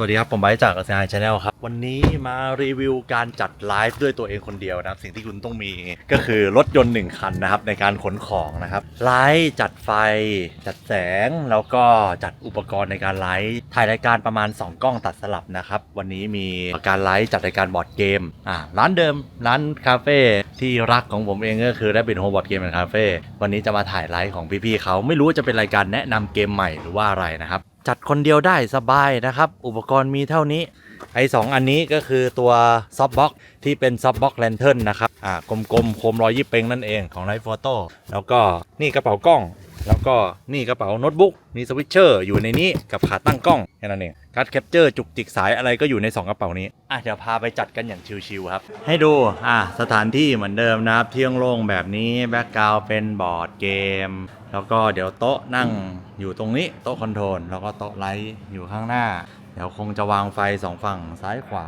สวัสดีครับ ผมไบจาก s อ i ชาแนลครับ วันนี้มารีวิวการจัดไลฟ์ด้วยตัวเองคนเดียวนะครับ สิ่งที่คุณต้องมีก็คือรถยนต์ 1 คันนะครับ ในการขนของนะครับ ไลฟ์จัดไฟ จัดแสง แล้วก็จัดอุปกรณ์ในการไลฟ์ถ่ายรายการประมาณ 2 กล้องตัดสลับนะครับ วันนี้มีการไลฟ์จัดรายการบอร์ดเกมอ่าร้านเดิม ร้านคาเฟ่ที่รักของผมเองก็คือได้เป็นโฮมบอร์ดเกมแอนด์คาเฟ่วันนี้จะมาถ่ายไลฟ์ของพี่ๆเขาไม่รู้ว่าจะเป็นรายการแนะนำเกมใหม่หรือว่าอะไรนะครับ จัดคนเดียวได้สบายนะครับ อุปกรณ์มีเท่านี้ ไอ้สองอันนี้ก็คือตัวซอฟบ็อกที่เป็นซอฟบ็อกแลนเทิร์นนะครับอ่ากลมๆโคมรอยยิบเปงนั่นเองของไ i ฟ์โฟโต้แล้วก็นี่กระเป๋ากล้อง แล้วก็นี่กระเป๋าโน้ตบุ๊กมีสวิตเชอร์อยู่ในนี้กับขาตั้งกล้องแค่นั้นเองการ์ดแคปเจอร์จุกจิกสายอะไรก็อยู่ใน 2 กระเป๋านี้อะเดี๋ยวพาไปจัดกันอย่างชิวๆครับ ให้ดูอะสถานที่เหมือนเดิมนะครับเที่ยงโล่งแบบนี้แบ็กกราวเป็นบอร์ดเกม แล้วก็เดี๋ยวโต๊ะนั่งอยู่ตรงนี้โต๊ะคอนโทรลแล้วก็โต๊ะไลท์อยู่ข้างหน้า เดี๋ยวคงจะวางไฟสองฝั่งซ้ายขวา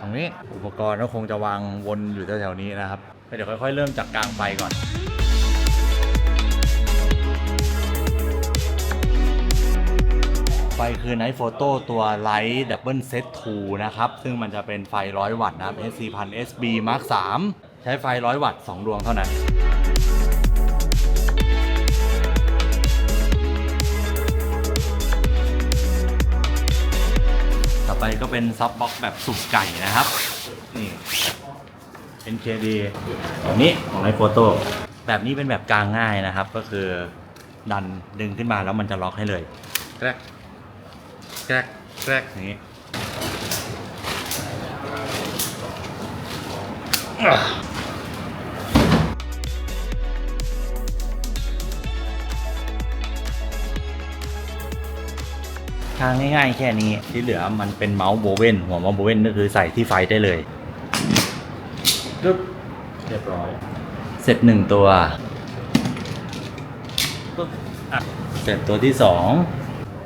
ตรงนี้อุปกรณ์ก็คงจะวางวนอยู่แถวๆนี้นะครับเดี๋ยวค่อยๆ เริ่มจากกลางไฟก่อนไฟคือ Night Photo ตัว Light Double Set 2 นะครับ ซึ่งมันจะเป็นไฟ 100 วัตต์นะครับ SC 1000 SB Mark 3 ใช้ไฟ 100 วัตต์ 2 ดวงเท่านั้น ก็เป็นซับบ็อกแบบสุกไก่นะครับ นี่ NKD แบบนี้ของไลโฟโต้แบบนี้เป็นแบบกลางง่ายนะครับ ก็คือดันดึงขึ้นมาแล้วมันจะล็อกให้เลยแกรกแกรกแกรกอย่างนี้ ทางง่ายๆแค่นี้ที่เหลือมันเป็นเมาส์โบเวนหัวเมาส์โบเวนก็คือใส่ที่ไฟได้เลยปึ๊บเรียบร้อย เสร็จหนึ่งตัวปึ๊บอะเสร็จตัวที่สอง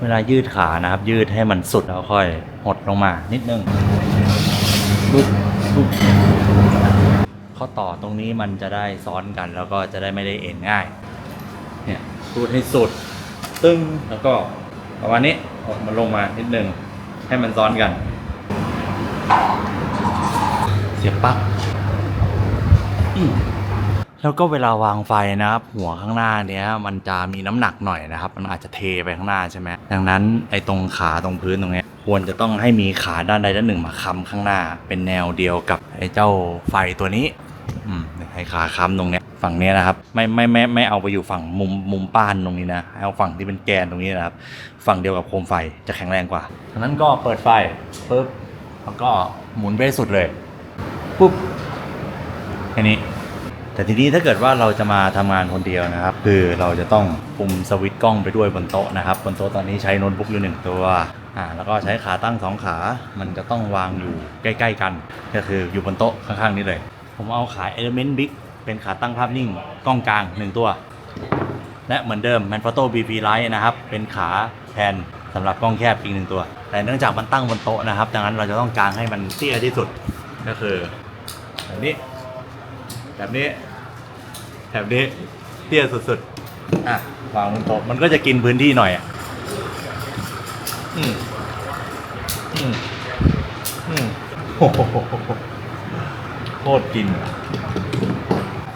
เวลายืดขานะครับ ยืดให้มันสุดแล้วค่อยหดลงมานิดนึงปุ๊บปุ๊บข้อต่อตรงนี้มันจะได้ซ้อนกันแล้วก็จะได้ไม่ได้เอ็นง่าย เนี่ยรูดให้สุด ตึงแล้วก็ประมาณนี้หด มันลงมานิดนึงให้มันซ้อนกัน เสียบปลั๊กแล้วก็เวลาวางไฟนะครับ หัวข้างหน้าเนี้ย มันจะมีน้ำหนักหน่อยนะครับ มันอาจจะเทไปข้างหน้าใช่ไหมดังนั้นไอ้ตรงขาตรงพื้นตรงเนี้ยควรจะต้องให้มีขาด้านใดด้านหนึ่งมาค้ำข้างหน้า เป็นแนวเดียวกับไอ้เจ้าไฟตัวนี้ อืม ให้ขาค้ำตรงเนี้ยฝั่งเนี้ยนะครับไม่ไม่ไม่ไม่เอาไปอยู่ฝั่งมุมมุมป้านตรงนี้นะให้เอาฝั่งที่เป็นแกนตรงนี้นะครับ ฝั่งเดียวกับโคมไฟจะแข็งแรงกว่าดังนั้นก็เปิดไฟปุ๊บแล้วก็หมุนไปสุดเลยปุ๊บแค่นี้แต่ทีนี้ถ้าเกิดว่าเราจะมาทำงานคนเดียวนะครับ คือเราจะต้องปุ่มสวิตช์กล้องไปด้วยบนโต๊ะนะครับบนโต๊ะตอนนี้ใช้โน้ตบุ๊กอยู่หนึ่งตัวอ่าแล้วก็ใช้ขาตั้งสองขา มันจะต้องวางอยู่ใกล้ ๆ กัน ก็คืออยู่บนโต๊ะข้างๆนี้เลย ผมเอาขาย Element Big เป็นขาตั้งภาพนิ่งกล้องกลางหนึ่งตัว และเหมือนเดิม m a n f r o t o BP Lite นะครับ เป็นขาแทนสำหรับกล้องแคบอีกหนึ่งตัว แต่เนื่องจากมันตั้งบนโต๊ะนะครับดังนั้นเราจะต้องกางให้มันเตี้ยที่สุดก็คือแบบนี้ แบบนี้ แบบนี้เตี้ยสุดๆอะวางบนโต๊ะมันก็จะกินพื้นที่หน่อยอะอืมอืมอืมโอ้โหโค ตรกิน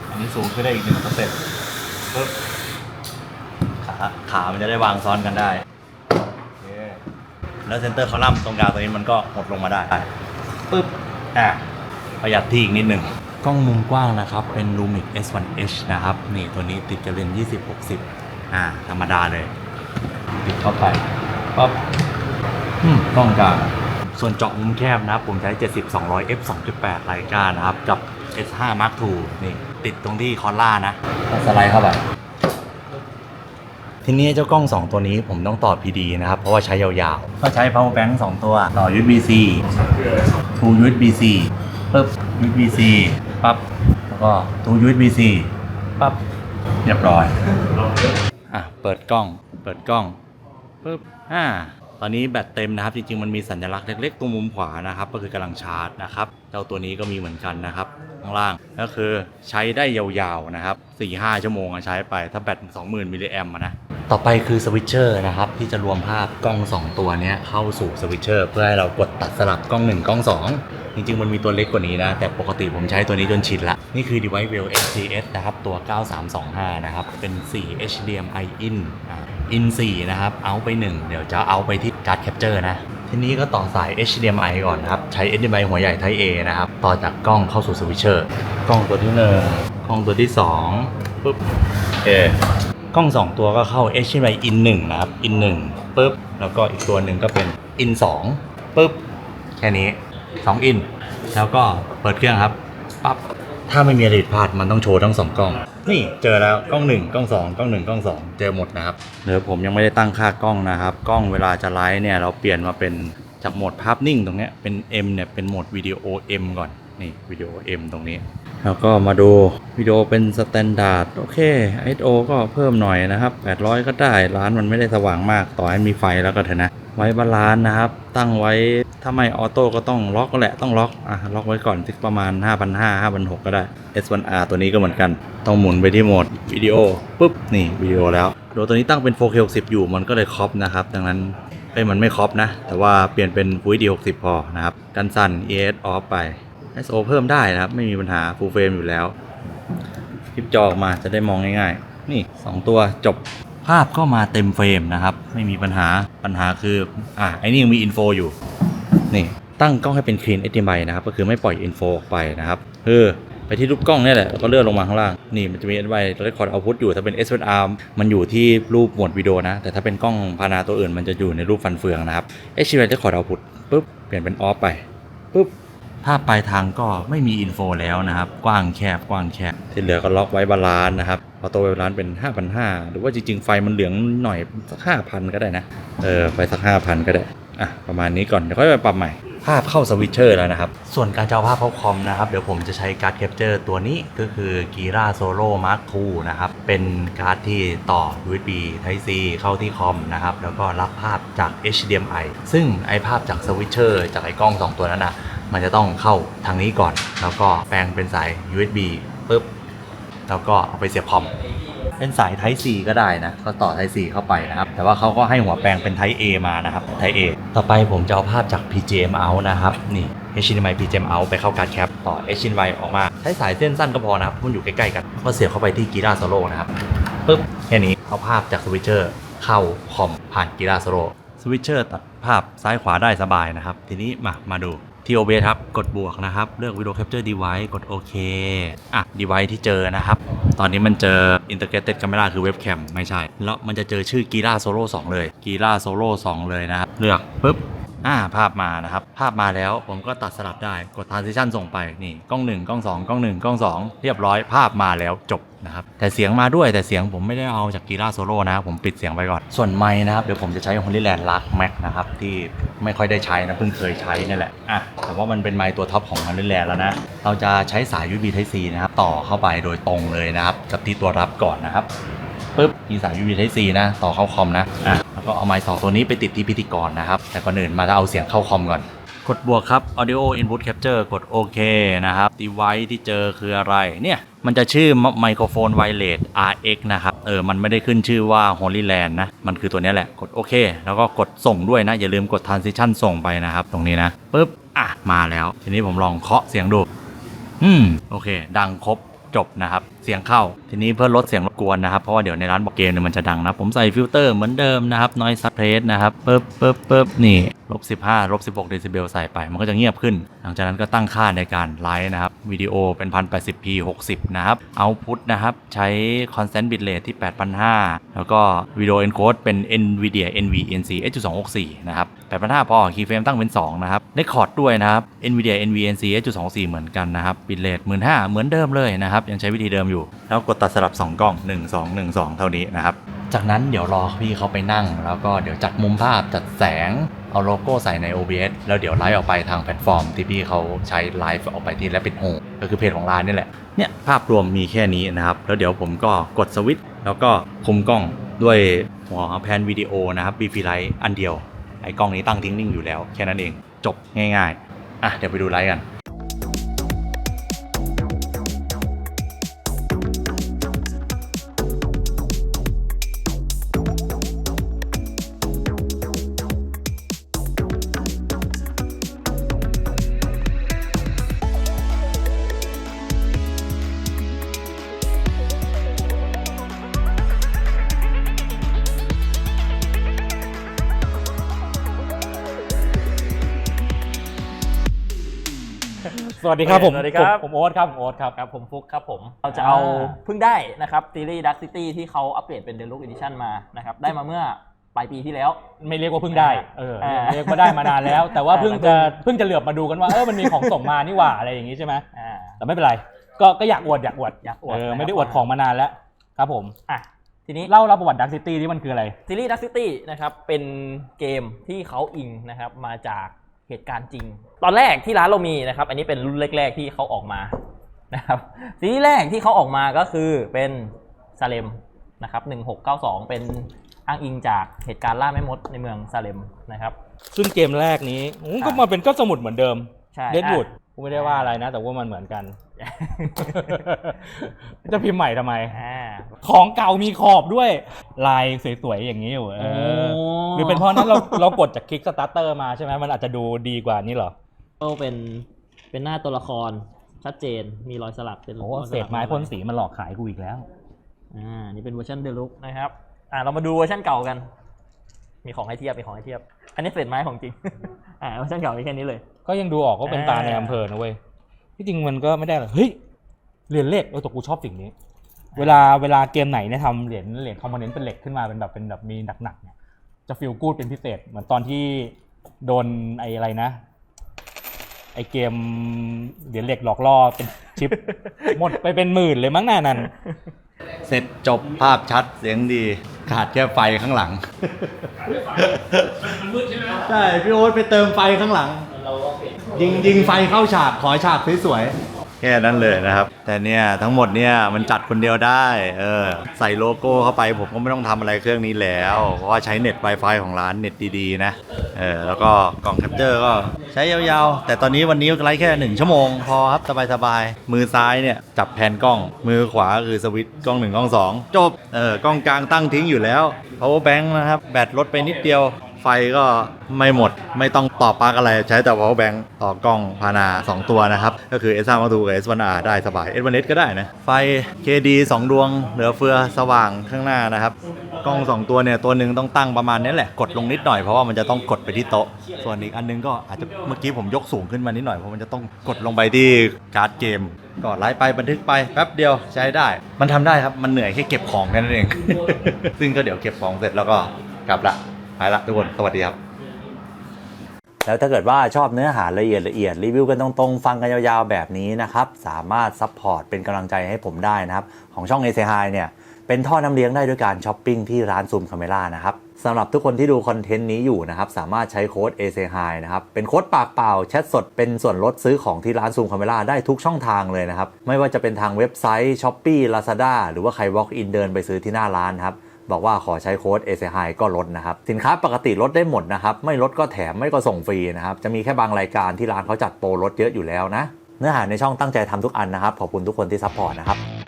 อันนี้สูงขึ้นได้อีกหนึ่งสเต็ปปึ๊บขาขามันจะได้วางซ้อนกันได้แล้วเซนเตอร์คอลัมน์ตรงกลางตัวนี้มันก็หดลงมาได้ปึ๊บอะประหยัดที่อีกนิดหนึ่งกล้องมุมกว้างนะครับ เป็น Lumix S1H นะครับ นี่ตัวนี้ติดกับเลนส์20-60 อ่า ธรรมดาเลย ติดเข้าไปปั๊บอืมกล้องกลาง ส่วนเจาะมุมแคบนะครับ ผมใช้ 70-200 f 2.8ไลกานะครับ กับ S5 Mark II นี่ ติดตรงที่คอลล่านะสไลด์เข้าไปทีนี้เจ้ากล้อง 2 ตัวนี้ผมต้องต่อ PD นะครับ เพราะว่าใช้ยาวๆ ก็ใช้ power bank 2 ตัว ต่อ USB-C to USB-C ปึ๊บ USB-C ปั๊บ แล้วก็ to USB-C ปั๊บ เรียบร้อย อะ เปิดกล้อง เปิดกล้องปึ๊บอ่า ตอนนี้แบตเต็มนะครับ จริงๆ มันมีสัญลักษณ์เล็กๆ ตรงมุมขวานะครับ ก็คือกำลังชาร์จนะครับ เจ้าตัวนี้ก็มีเหมือนกันนะครับ ข้างล่างก็คือใช้ได้ยาวๆ นะครับ 4-5 ชั่วโมงใช้ไป ถ้าแบต 20,000 มิลลิแอมนะ ต่อไปคือสวิตเชอร์นะครับ ที่จะรวมภาพกล้อง 2 ตัวนี้เข้าสู่สวิตเชอร์เพื่อให้เรากดตัดสลับกล้อง 1 กล้อง 2 จริงๆ มันมีตัวเล็กกว่านี้นะ แต่ปกติผมใช้ตัวนี้จนชินละ นี่คือ Device Well XCS นะครับ ตัว 9325 นะครับ เป็น 4 HDMI in อ่า in 4นะครับ เอาไป 1 เดี๋ยวจะเอาไปที่การ์ดแคปเจอร์นะ ทีนี้ก็ต่อสาย HDMI ก่อนนะครับ ใช้ HDMI หัวใหญ่ Type A นะครับ ต่อจากกล้องเข้าสู่สวิตเชอร์ กล้องตัวที่1กล้องตัวที่2ปุ๊บโอกล้อง 2 ตัวก็เข้า HDMI in 1นะครับ in 1ปุ๊บ แล้วก็อีกตัวหนึ่งก็เป็น in 2ปุ๊บ แค่นี้ 2 in แล้วก็เปิดเครื่องครับปั๊บ ถ้าไม่มีอะไรผิดพลาดมันต้องโชว์ทั้งสองกล้อง นี่เจอแล้วกล้อง1กล้อง2กล้อง1กล้อง2เจอหมดนะครับเดี๋ยวผมยังไม่ได้ตั้งค่ากล้องนะครับ กล้องเวลาจะไลฟ์เนี่ยเราเปลี่ยนมาเป็นจากโหมดภาพนิ่งตรงนี้เป็น M เนี่ยเป็นโหมดวิดีโอ M ก่อนนี่วิดีโอ M ตรงนี้ แล้วก็มาดูวิดีโอเป็นสแตนดาร์ดโอเค ISO ก็เพิ่มหน่อยนะครับ 800 ก็ได้ร้านมันไม่ได้สว่างมากต่อให้มีไฟแล้วก็เถอะนะ ไว้บาลานซ์นะครับ ตั้งไว้ถ้าไม่ออโต้ก็ต้องล็อกก็แหละต้องล็อกอะล็อกไว้ก่อนที่ประมาณ 5,500 5,600 ก็ได้ S1R ตัวนี้ก็เหมือนกัน ต้องหมุนไปที่โหมดวิดีโอปุ๊บนี่วิดีโอแล้วโดยตัวนี้ตั้งเป็น 4K 60 อยู่มันก็เลยครอปนะครับ ดังนั้นเอ้มันไม่ครอปนะ แต่ว่าเปลี่ยนเป็น Full HD 60 พอนะครับ กันสั่น ES off ไป ISO เพิ่มได้นะครับ ไม่มีปัญหา full frame อยู่แล้วคลิปจอออกมาจะได้มองง่ายๆ นี่ 2 ตัวจบ ภาพก็มาเต็มเฟรมนะครับ ไม่มีปัญหาปัญหาคืออะไอ้นี่ยังมีอินโฟอยู่นี่ตั้งกล้องให้เป็น clean HDMI นะครับก็คือไม่ปล่อยอินโฟออกไปนะครับคือไปที่รูปกล้องนี่แหละแล้วก็เลื่อนลงมาข้างล่าง นี่มันจะมี HDMI record output อยู่ถ้าเป็น SLR มันอยู่ที่รูปหมวดวิดีโอนะ แต่ถ้าเป็นกล้องพานาตัวอื่นมันจะอยู่ในรูปฟันเฟืองนะครับ HDMI record output ปุ๊บ เปลี่ยนเป็น off ไปปุ๊บ ภาพปลายทางก็ไม่มีอินโฟแล้วนะครับ กว้างแคบกว้างแคบที่เหลือก็ล็อกไว้บาลานซ์นะครับออโต้ไว้บาลานซ์เป็น 5,500 หรือว่าจริงๆ ไฟมันเหลืองหน่อยสัก5,000 ก็ได้นะ เออไปสัก 5,000 ก็ได้ อะ ประมาณนี้ก่อน เดี๋ยวค่อยไปปรับใหม่ ภาพเข้าสวิตเชอร์แล้วนะครับ ส่วนการจะเอาภาพเข้าคอมนะครับ เดี๋ยวผมจะใช้การ์ดแคปเจอร์ตัวนี้ก็คือ Gira Solo Mark II นะครับ เป็นการ์ดที่ต่อ USB Type C เข้าที่คอมนะครับ แล้วก็รับภาพจาก HDMI ซึ่งไอภาพจากสวิตเชอร์จากไอกล้อง 2 ตัวนั้นนะ มันจะต้องเข้าทางนี้ก่อน แล้วก็แปลงเป็นสาย USB ปุ๊บ แล้วก็เอาไปเสียบคอม เป็นสาย Type C ก็ได้นะ ก็ต่อ Type C เข้าไปนะครับ แต่ว่าเขาก็ให้หัวแปลงเป็น Type A มานะครับ Type A ต่อไปผมจะเอาภาพจาก PGM out นะครับ นี่ HDMI PGM out ไปเข้าการ์ดแคปต่อ HDMI ออกมา ใช้สายเส้นสั้นก็พอนะครับมันอยู่ใกล้ๆกัน ก็เสียบเข้าไปที่ Gira Solo นะครับปึ๊บแค่นี้เอาภาพจากสวิตเชอร์เข้าคอมผ่าน Gira Solo สวิตเชอร์ตัดภาพซ้ายขวาได้สบายนะครับ ทีนี้มามาดู ที่ OBS ครับ กดบวกนะครับ เลือก Video Capture Device กดโอเคอะ Device ที่เจอนะครับ ตอนนี้มันเจอ Integrated Camera คือเว็บแคมไม่ใช่ แล้วมันจะเจอชื่อ Gira Solo 2 เลย Gira Solo 2 เลยนะครับ เลือกปุ๊บอ่าภาพมานะครับ ภาพมาแล้วผมก็ตัดสลับได้กด transition ส่งไปนี่กล้อง 1 กล้อง 2 กล้อง 1 กล้อง 2 เรียบร้อยภาพมาแล้วจบ นะครับแต่เสียงมาด้วยแต่เสียงผมไม่ได้เอาจาก Gira Solo นะผมปิดเสียงไปก่อน ส่วนไมค์นะครับเดี๋ยวผมจะใช้ Holyland Lark Max นะครับที่ไม่ค่อยได้ใช้นะเพิ่งเคยใช้นั่นแหละอะแต่ว่ามันเป็นไมค์ตัวท็อปของ Holyland แล้วนะ เราจะใช้สาย USB Type C นะครับต่อเข้าไปโดยตรงเลยนะครับกับที่ตัวรับก่อนนะครับปุ๊บมีสาย USB Type C นะต่อเข้าคอมนะอะแล้วก็เอาไมค์สองตัวนี้ไปติดที่พิธีกรนะครับแต่ก่อนอื่นมาจะเอาเสียงเข้าคอมก่อน ดบวกครับ Audio Input Capture กดโอเคนะครับ Device ที่เจอคืออะไร เนี่ย มันจะชื่อไมโครโฟนไวเลส RX นะครับ เออ มันไม่ได้ขึ้นชื่อว่า Holyland นะ มันคือตัวนี้แหละ กดโอเค แล้วก็กดส่งด้วยนะ อย่าลืมกด Transition ส่งไปนะครับ ตรงนี้นะปุ๊บ อะ มาแล้ว ทีนี้ผมลองเคาะเสียงดู อืม โอเค ดังครบจบนะครับเสียงเข้า ทีนี้เพื่อลดเสียงรบกวนนะครับเพราะว่าเดี๋ยวในร้านบอกเกมเนี่ยมันจะดังนะผมใส่ฟิลเตอร์เหมือนเดิมนะครับ noise suppress นะครับปึ๊บปึ๊บปึ๊บนี่ลบ15ลบ16เดซิเบลใส่ไป มันก็จะเงียบขึ้น หลังจากนั้นก็ตั้งค่าในการไลฟ์นะครับวิดีโอเป็น 1080p 60 นะครับ output นะครับ ใช้ constant bitrate ที่ 8,500 แล้วก็วิดีโอ encode เป็น NVIDIA nvnc H.264 นะครับ 8,500 พอ keyframe ตั้งเป็น 2 นะครับ record ด้วยนะครับ NVIDIA nvnc H.264 เหมือนกันนะครับ bitrate 15,000เหมือนเดิมเลยนะครับยังใช้วิธีเดิมอยู่ แล้วกดตัดสลับ 2 กล้อง 1 2 1 2 เท่านี้นะครับ จากนั้นเดี๋ยวรอพี่เขาไปนั่ง แล้วก็เดี๋ยวจัดมุมภาพจัดแสง เอาโลโก้ใส่ใน OBS แล้วเดี๋ยวไลฟ์ออกไปทางแพลตฟอร์ม ที่พี่เขาใช้ไลฟ์ออกไปที่ Rapid Home ก็คือเพจของร้านนี่แหละเนี่ยภาพรวมมีแค่นี้นะครับ แล้วเดี๋ยวผมก็กดสวิตช์แล้วก็คุมกล้องด้วยหัวแพนวิดีโอนะครับ b ีฟีไลท์อันเดียวไอ้กล้องนี้ตั้งทิ้งนิ่งอยู่แล้วแค่นั้นเองจบง่ายๆอะเดี๋ยวไปดูไลฟ์กัน วัสดีครับผมสวัสดีครับผมผมโอ๊ตครับผมโอ๊ตครับครับผมฟุกครับผมเราจะเอาอ่าเพิ่งได้นะครับซีรีส์ดักซิตี้ที่เขาอัปเดตเป็นเดลุกอีดิชั่นมานะครับได้มาเมื่อปลายปีที่แล้ว ไม่เรียกว่าเพิ่งได้เอออ่าเรียกว่าได้มานานแล้ว แต่ว่าอ่าเพิ่งแต่จะเพิ่งเพิ่งจะเหลือบมาดูกันว่าเออมันมีของส่งมานี่หว่าอะไรอย่างงี้ใช่ไหมอ่าแต่ไม่เป็นไรก็ก็อยากอวดอยากอวดอยากอวดเออนะครับไม่ได้อวดของมานานแล้วครับผมอะทีนี้เล่าเล่าประวัติดักซิตี้ที่มันคืออะไรซีรีส์ดักซิตี้นะครับเป็นเกมที่เขาอิงนะครับมาจาก เหตุการณ์จริง ตอนแรกที่ร้านเรามีนะครับ อันนี้เป็นรุ่นแรก ๆที่เขาออกมานะครับซีรีส์แรกที่เขาออกมาก็คือเป็นซาเลมนะครับ1692 เป็นอ้างอิงจากเหตุการณ์ล่าแม่มดในเมืองซาเลมนะครับ ซึ่งเกมแรกนี้อืมก็มาเป็นก็สมุดเหมือนเดิม ใช่เดดวูดอะ กูไม่ได้ว่าอะไรนะ แต่ว่ามันเหมือนกัน จะพิมพ์ใหม่ทำไม อ่า ของเก่ามีขอบด้วย ลายสวยๆอย่างนี้อยู่เออหรือเป็นเพราะนั้นเราเรากดจากคลิกสตาร์เตอร์มาใช่ไหมมันอาจจะดูดีกว่านี้เหรอก็เป็นเป็นหน้าตัวละครชัดเจนมีรอยสลักเป็นโอ้รอยสเศลัษกไม้พ่นสีมันหลอกขายกูอีกแล้ว อ่านี่เป็นเวอร์ชันเดลุกนะครับ อ่าเรามาดูเวอร์ชันเก่ากัน มีของให้เทียบมีของให้เทียบ อันนี้เศษไม้ของจริง อ่าเวอร์ชันเก่ามีแค่นี้เลย ก็ยังดูออกว่าเป็นตาในอำเภอนะเว้ยที่จริงมันก็ไม่ได้หรอกเฮ้ยเหรียญเหล็กเออแต่กูชอบสิ่งนี้ เวลาเวลาเกมไหนเนี่ยทำเหรียญเหรียญคอมโพเนนต์เป็นเหล็กขึ้นมาเป็นแบบเป็นแบบมีหนักๆเนี่ยจะฟีลกูดเป็นพิเศษ เหมือนตอนที่โดนไอ้อะไรนะ ไอ้เกมเหรียญเหล็กหลอกล่อเป็นชิป หมดไปเป็นหมื่นเลยมั้งน่านั่นเสร็จจบภาพชัดเสียงดี ขาดแค่ไฟข้างหลังใช่ พี่โอ๊ตไปเติมไฟข้างหลัง ยิงยิงไฟเข้าฉากขอฉากสวยๆแค่นั้นเลยนะครับ แต่เนี่ยทั้งหมดเนี่ยมันจัดคนเดียวได้เออใส่โลโก้เข้าไปผมก็ไม่ต้องทำอะไรเครื่องนี้แล้ว เพราะว่าใช้เน็ต Wi-Fi ของร้านเน็ตดีๆนะเออแล้วก็กล่องแคปเจอร์ก็ใช้ยาวๆ แต่ตอนนี้วันนี้ไลฟ์แค่ 1 ชั่วโมง พอครับสบายๆ มือซ้ายเนี่ยจับแผนกล้อง มือขวาคือสวิตช์กล้อง1กล้อง2จบเออกล้องกลางตั้งทิ้งอยู่แล้ว power bank นะครับ แบตลดไปนิดเดียว ไฟก็ไม่หมดไม่ต้องต่อปลั๊กอะไรใช้แต่ power bank ต่อกล้องพานา 2 ตัวนะครับ ก็คือ S3 2กับ S1R ได้สบาย S1S ก็ได้นะ ไฟ KD 2 ดวง เหลือเฟือสว่างข้างหน้านะครับ กล้อง 2 ตัวเนี่ย ตัวหนึ่งต้องตั้งประมาณนี้แหละ กดลงนิดหน่อยเพราะว่ามันจะต้องกดไปที่โต๊ะ ส่วนอีกอันนึงก็อาจจะเมื่อกี้ผมยกสูงขึ้นมานิดหน่อยเพราะมันจะต้องกดลงไปที่การ์ดเกมก็ไลฟ์ไปบันทึกไปแป๊บเดียวใช้ได้ มันทำได้ครับมันเหนื่อยแค่เก็บของแค่นั้นเอง ซึ่งก็เดี๋ยวเก็บของเสร็จแล้วก็กลับละ ไปละทุกคน สวัสดีครับ แล้วถ้าเกิดว่าชอบเนื้อหาละเอียดละเอียดรีวิวกันตรงๆ ฟังกันยาวๆ แบบนี้นะครับ สามารถซัพพอร์ตเป็นกำลังใจให้ผมได้นะครับ ของช่อง a c h i เนี่ย เป็นท่อน้ำเลี้ยงได้ด้วยการช้อปปิ้งที่ร้านซูมคาเมล่านะครับสำหรับทุกคนที่ดูคอนเทนต์นี้อยู่นะครับ สามารถใช้โค้ด a c h i นะครับ เป็นโค้ดปากเปล่าแชทสดเป็นส่วนลดซื้อของที่ร้านซูมคาเมล่าได้ทุกช่องทางเลยนะครับ ไม่ว่าจะเป็นทางเว็บไซต์ s h อ p e e Lazada หรือว่าใคร walk in เดินไปซื้อที่หน้าร้านครับ บอกว่าขอใช้โค้ด a c h i ก็ลดนะครับ สินค้าปกติลดได้หมดนะครับ ไม่ลดก็แถมไม่ก็ส่งฟรีนะครับ จะมีแค่บางรายการที่ร้านเขาจัดโปรลดเยอะอยู่แล้วนะ เนื้อหาในช่องตั้งใจทำทุกอันนะครับ ขอบคุณทุกคนที่ซัพพอร์ตนะครับ